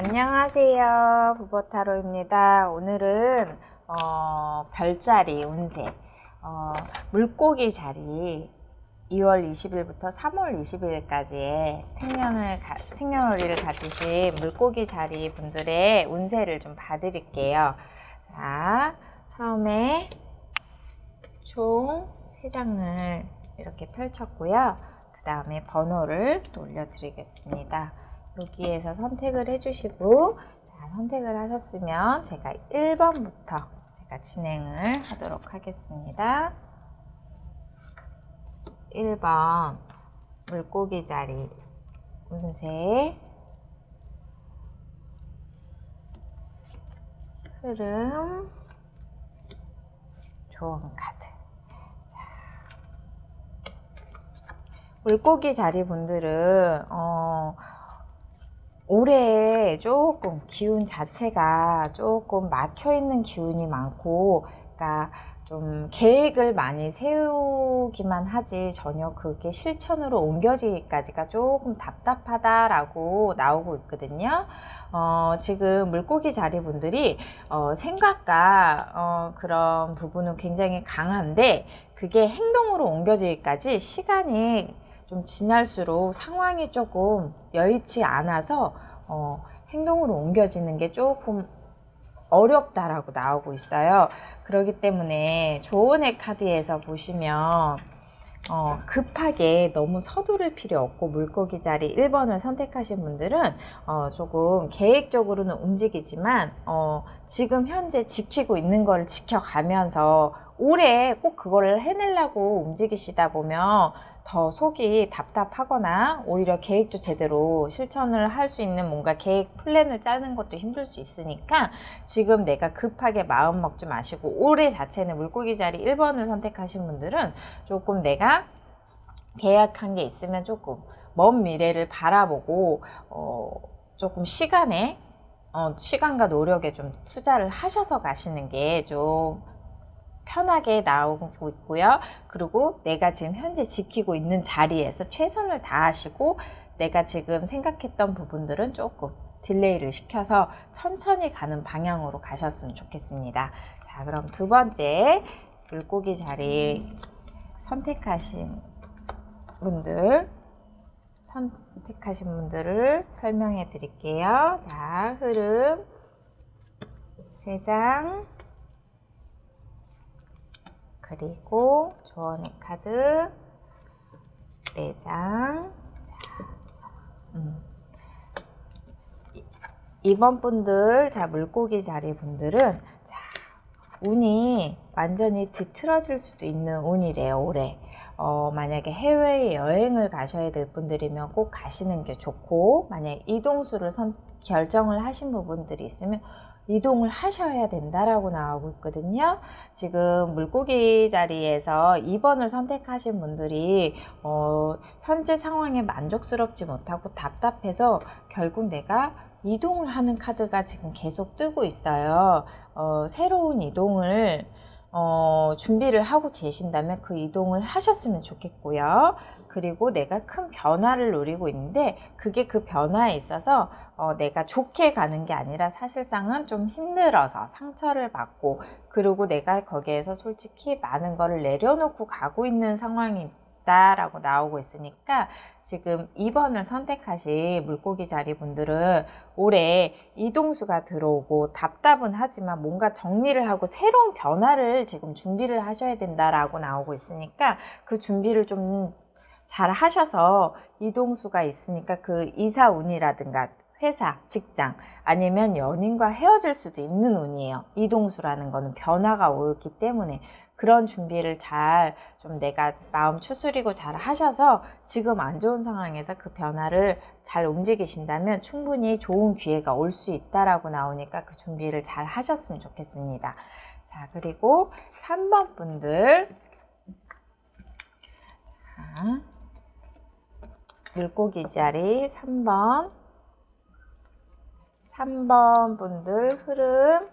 안녕하세요. 부버타로입니다. 오늘은 어, 별자리 운세, 어, 물고기 자리 2월 20일부터 3월 20일까지의 생년을 가, 생년월일을 가지신 물고기 자리 분들의 운세를 좀 봐드릴게요. 자, 처음에 총 3장을 이렇게 펼쳤고요. 그 다음에 번호를 또 올려드리겠습니다. 여기에서 선택을 해주시고 자, 선택을 하셨으면 제가 1번부터 제가 진행을 하도록 하겠습니다. 1번 물고기 자리 운세 흐름 좋은 카드 자, 물고기 자리 분들은 어, 올해 조금 기운 자체가 조금 막혀 있는 기운이 많고, 그러니까 좀 계획을 많이 세우기만 하지 전혀 그게 실천으로 옮겨지기까지가 조금 답답하다라고 나오고 있거든요. 어, 지금 물고기 자리 분들이 어, 생각과 어, 그런 부분은 굉장히 강한데 그게 행동으로 옮겨지기까지 시간이 좀 지날수록 상황이 조금 여의치 않아서 어, 행동으로 옮겨지는 게 조금 어렵다라고 나오고 있어요. 그렇기 때문에 조언의 카드에서 보시면 어, 급하게 너무 서두를 필요 없고 물고기 자리 1번을 선택하신 분들은 어, 조금 계획적으로는 움직이지만 어, 지금 현재 지키고 있는 거를 지켜가면서 올해 꼭 그거를 해내려고 움직이시다 보면 더 속이 답답하거나 오히려 계획도 제대로 실천을 할 수 있는 뭔가 계획 플랜을 짜는 것도 힘들 수 있으니까 지금 내가 급하게 마음 먹지 마시고 올해 자체는 물고기 자리 1번을 선택하신 분들은 조금 내가 계약한 게 있으면 조금 먼 미래를 바라보고 어, 조금 시간에 어, 시간과 노력에 좀 투자를 하셔서 가시는 게좀 편하게 나오고 있고요. 그리고 내가 지금 현재 지키고 있는 자리에서 최선을 다하시고 내가 지금 생각했던 부분들은 조금 딜레이를 시켜서 천천히 가는 방향으로 가셨으면 좋겠습니다. 자, 그럼 두 번째 물고기 자리 선택하신 분들 선택하신 분들을 설명해 드릴게요. 자, 흐름 세 장. 그리고 조언의 카드 4장. 자, 음. 이번 분들, 자, 물고기 자리 분들은, 자, 운이 완전히 뒤틀어질 수도 있는 운이래요, 올해. 어, 만약에 해외에 여행을 가셔야 될 분들이면 꼭 가시는 게 좋고, 만약에 이동수를 선, 결정을 하신 부분들이 있으면 이동을 하셔야 된다라고 나오고 있거든요. 지금 물고기 자리에서 2번을 선택하신 분들이 어, 현재 상황에 만족스럽지 못하고 답답해서 결국 내가 이동을 하는 카드가 지금 계속 뜨고 있어요. 어, 새로운 이동을 어, 준비를 하고 계신다면 그 이동을 하셨으면 좋겠고요. 그리고 내가 큰 변화를 노리고 있는데 그게 그 변화에 있어서 어, 내가 좋게 가는 게 아니라 사실상은 좀 힘들어서 상처를 받고 그리고 내가 거기에서 솔직히 많은 거를 내려놓고 가고 있는 상황이 있다라고 나오고 있으니까 지금 2번을 선택하신 물고기 자리 분들은 올해 이동수가 들어오고 답답은 하지만 뭔가 정리를 하고 새로운 변화를 지금 준비를 하셔야 된다라고 나오고 있으니까 그 준비를 좀 잘 하셔서 이동수가 있으니까 그 이사 운이라든가 회사, 직장 아니면 연인과 헤어질 수도 있는 운이에요. 이동수라는 거는 변화가 오기 때문에 그런 준비를 잘 좀 내가 마음 추스리고 잘 하셔서 지금 안 좋은 상황에서 그 변화를 잘 움직이신다면 충분히 좋은 기회가 올 수 있다라고 나오니까 그 준비를 잘 하셨으면 좋겠습니다. 자, 그리고 3번 분들. 자, 물고기 자리 3번. 3번 분들 흐름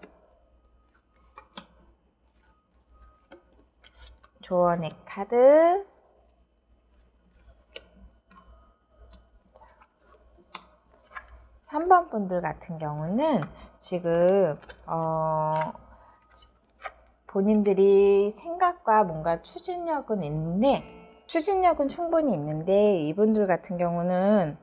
조언의 카드. 3번 분들 같은 경우는 지금 어, 본인들이 생각과 뭔가 추진력은 있는데 추진력은 충분히 있는데 이분들 같은 경우는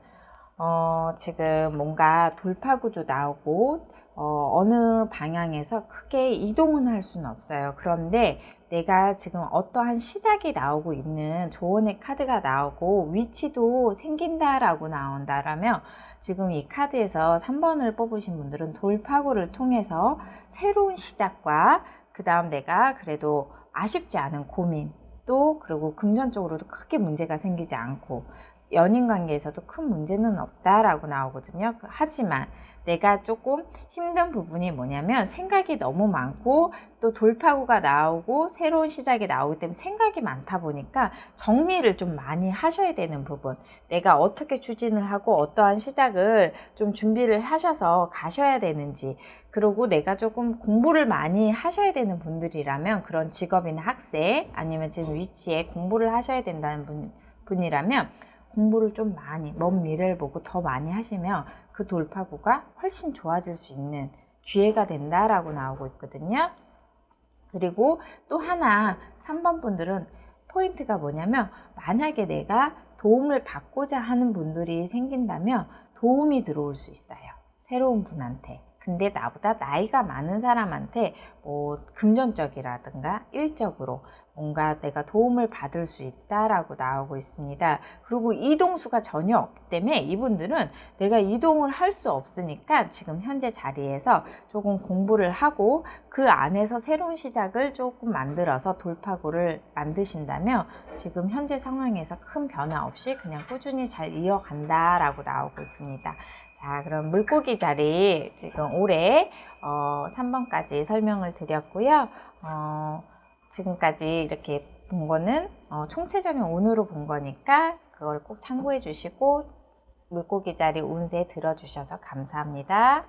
어, 지금 뭔가 돌파 구조 나오고 어, 느 방향에서 크게 이동은 할 수는 없어요. 그런데 내가 지금 어떠한 시작이 나오고 있는 조언의 카드가 나오고 위치도 생긴다라고 나온다라면 지금 이 카드에서 3번을 뽑으신 분들은 돌파구를 통해서 새로운 시작과 그 다음 내가 그래도 아쉽지 않은 고민 또 그리고 금전적으로도 크게 문제가 생기지 않고 연인 관계에서도 큰 문제는 없다라고 나오거든요. 그 하지만 내가 조금 힘든 부분이 뭐냐면 생각이 너무 많고 또 돌파구가 나오고 새로운 시작이 나오기 때문에 생각이 많다 보니까 정리를 좀 많이 하셔야 되는 부분. 내가 어떻게 추진을 하고 어떠한 시작을 좀 준비를 하셔서 가셔야 되는지 그리고 내가 조금 공부를 많이 하셔야 되는 분들이라면 그런 직업이나 학생 아니면 지금 위치에 공부를 하셔야 된다는 분, 분이라면 공부를 좀 많이 먼 미래를 보고 더 많이 하시면 그 돌파구가 훨씬 좋아질 수 있는 기회가 된다라고 나오고 있거든요. 그리고 또 하나 3번 분들은 포인트가 뭐냐면 만약에 내가 도움을 받고자 하는 분들이 생긴다면 도움이 들어올 수 있어요. 새로운 분한테. 근데 나보다 나이가 많은 사람한테 뭐 금전적이라든가 일적으로 뭔가 내가 도움을 받을 수 있다라고 나오고 있습니다. 그리고 이동수가 전혀 없기 때문에 이분들은 내가 이동을 할 수 없으니까 지금 현재 자리에서 조금 공부를 하고 그 안에서 새로운 시작을 조금 만들어서 돌파구를 만드신다면 지금 현재 상황에서 큰 변화 없이 그냥 꾸준히 잘 이어간다라고 나오고 있습니다. 자, 그럼 물고기 자리 지금 올해 어, 3번까지 설명을 드렸고요. 어, 지금까지 이렇게 본 거는 어, 총체적인 운으로 본 거니까 그걸 꼭 참고해 주시고 물고기 자리 운세 들어주셔서 감사합니다.